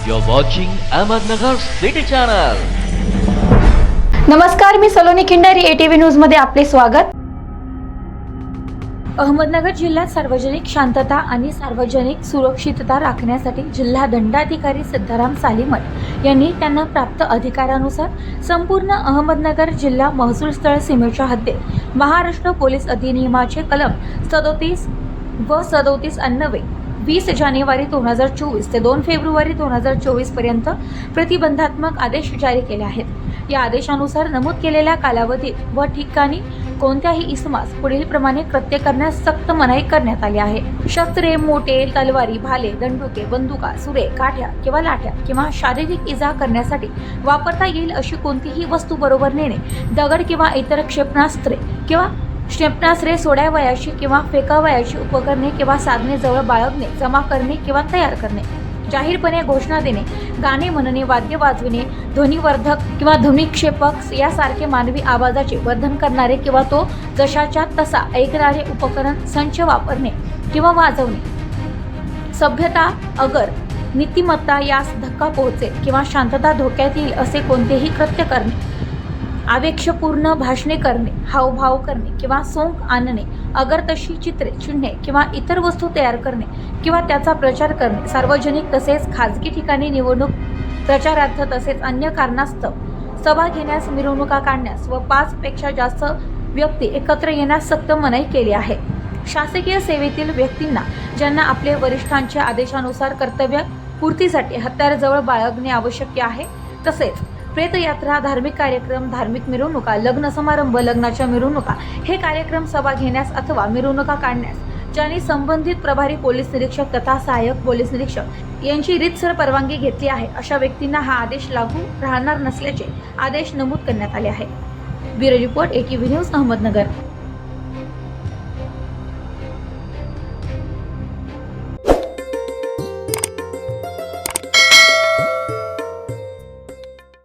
You're watching Ahmednagar City Channel. नमस्कार मी Saloni Khindari ATV न्यूजमध्ये आपले स्वागत अहमदनगर जिल्ह्यात सार्वजनिक शांतता आणि सार्वजनिक सुरक्षितता राखण्यासाठी जिल्हा दंडाधिकारी सिद्धाराम सालीमठ यांनी त्यांना प्राप्त अधिकारानुसार संपूर्ण अहमदनगर जिल्हा महसूल स्थळ सीमेच्या हद्दीत महाराष्ट्र पोलीस अधिनियमाचे कलम सदोतीस व सदोतीस अन्नवे वीस जानेवारी दोन हजार चोवीस ते दोन फेब्रुवारी दोन हजार चोवीसपर्यंत प्रतिबंधात्मक आदेश जारी केले आहेत. या आदेशानुसार नमूद केलेल्या कालावधीत व ठिकाणी कोणत्याही इसमास पुढील प्रमाणे कृत्य करण्यास सक्त मनाई करण्यात आली आहे. शस्त्रे मोटे तलवारी भाले दंडुके बंदुका सुरे काठ्या किंवा लाठ्या किंवा शारीरिक इजा करण्यासाठी वापरता येईल अशी कोणतीही वस्तू बरोबर नेणे दगड किंवा इतर क्षेपणास्त्रे किंवा क्षेपणास्त्रे सोडावयाची किंवा फेकावयाची उपकरणे किंवा साधने जवळ बाळगणे जमा करणे किंवा तयार करणे. जाहीरपणे घोषणा देणे गाणे म्हणणे वाद्य वाजविणे ध्वनिवर्धक किंवा ध्वनिक्षेपक यासारखे मानवी आवाजाचे वर्धन करणारे किंवा तो जशाच्या तसा ऐकणारे उपकरण संच वापरणे किंवा वाजवणे. सभ्यता अगर नीतिमत्ता यास धक्का पोहोचेल किंवा शांतता धोक्यात येईल असे कोणतेही कृत्य करणे. आवेक्षपूर्ण भाषणे करणे हावभाव करणे किंवा सोंग आणणे अगर तशी चित्रे चिन्हे किंवा इतर वस्तू तयार करणे किंवा त्याचा प्रचार करणे सार्वजनिक तसेच खाजगी ठिकाणी निवडणूक प्रचारार्थ तसेच अन्य कारणास्तव सभा घेण्यास मिरवणुका काढण्यास व पाचपेक्षा जास्त व्यक्ती एकत्र येण्यास सक्त मनाई केली आहे. शासकीय सेवेतील व्यक्तींना ज्यांना आपले वरिष्ठांच्या आदेशानुसार कर्तव्य पूर्तीसाठी हत्यारजवळ बाळगणे आवश्यक आहे तसेच प्रेतयात्रा धार्मिक कार्यक्रम धार्मिक मिरवणुका लग्न समारंभ लग्नाच्या मिरवणुका हे कार्यक्रम सभा घेण्यास अथवा मिरवणुका काढण्यास. ज्यांनी संबंधित प्रभारी पोलीस निरीक्षक तथा सहाय्यक पोलीस निरीक्षक यांची रीतसर परवानगी घेतली आहे अशा व्यक्तींना हा आदेश लागू राहणार नसल्याचे आदेश नमूद करण्यात आले आहे. Bureau report ATV news Ahmednagar.